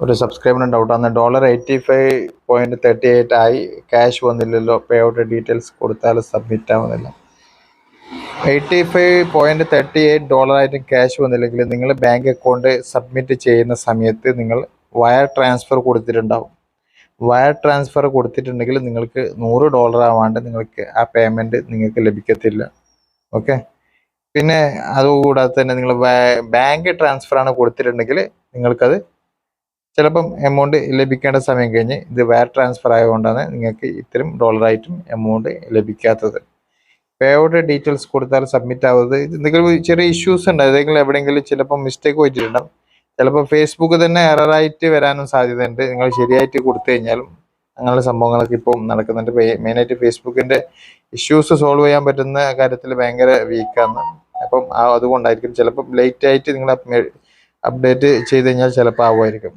ഒരു സബ്സ്ക്രൈബറിന് ആണ് dollar eighty five point thirty eight ആയി ക്യാഷ് വന്നില്ലല്ലോ. പേ ഔട്ട് ഡീറ്റെയിൽസ് കൊടുത്താൽ സബ്മിറ്റ് ആവുന്നില്ല. Eighty five point thirty eight dollar ആയിട്ട് ക്യാഷ് വന്നില്ലെങ്കിൽ നിങ്ങൾ ബാങ്ക് അക്കൗണ്ട് സബ്മിറ്റ് ചെയ്യുന്ന സമയത്ത് നിങ്ങൾ വയർ ട്രാൻസ്ഫർ കൊടുത്തിട്ടുണ്ടാവും. വയർ ട്രാൻസ്ഫർ കൊടുത്തിട്ടുണ്ടെങ്കിൽ നിങ്ങൾക്ക് നൂറ് ഡോളർ ആവാണ്ട് നിങ്ങൾക്ക് ആ പേയ്മെന്റ് നിങ്ങൾക്ക് ലഭിക്കത്തില്ല. ഓക്കെ പിന്നെ അതുകൂടാതെ തന്നെ നിങ്ങൾ ബാങ്ക് ട്രാൻസ്ഫർ ആണ് കൊടുത്തിട്ടുണ്ടെങ്കിൽ നിങ്ങൾക്കത് ചിലപ്പം എമൗണ്ട് ലഭിക്കേണ്ട സമയം കഴിഞ്ഞ് ഇത് വയർ ട്രാൻസ്ഫർ ആയതുകൊണ്ടാണ് നിങ്ങൾക്ക് ഇത്തരം ഡോളറായിട്ടും എമൗണ്ട് ലഭിക്കാത്തത്. പേ ഔട്ട് ഡീറ്റെയിൽസ് കൊടുത്താൽ സബ്മിറ്റ് ആവുന്നത് എന്തെങ്കിലും ചെറിയ ഇഷ്യൂസ് ഉണ്ട്. ഏതെങ്കിലും എവിടെയെങ്കിലും ചിലപ്പോൾ മിസ്റ്റേക്ക് പറ്റിയിട്ടുണ്ടാവും ചിലപ്പോൾ ഫേസ്ബുക്ക് തന്നെ എററായിട്ട് വരാനും സാധ്യതയുണ്ട്. നിങ്ങൾ ശരിയായിട്ട് കൊടുത്തു കഴിഞ്ഞാലും അങ്ങനെയുള്ള സംഭവങ്ങളൊക്കെ ഇപ്പം നടക്കുന്നുണ്ട്. മെയിനായിട്ട് ഫേസ്ബുക്കിന്റെ ഇഷ്യൂസ് സോൾവ് ചെയ്യാൻ പറ്റുന്ന കാര്യത്തിൽ ഭയങ്കര വീക്കാണ് അപ്പം അതുകൊണ്ടായിരിക്കും ചിലപ്പം ലേറ്റ് ആയിട്ട് നിങ്ങൾ അപ്ഡേറ്റ് ചെയ്ത് കഴിഞ്ഞാൽ ചിലപ്പോൾ ആവുമായിരിക്കും.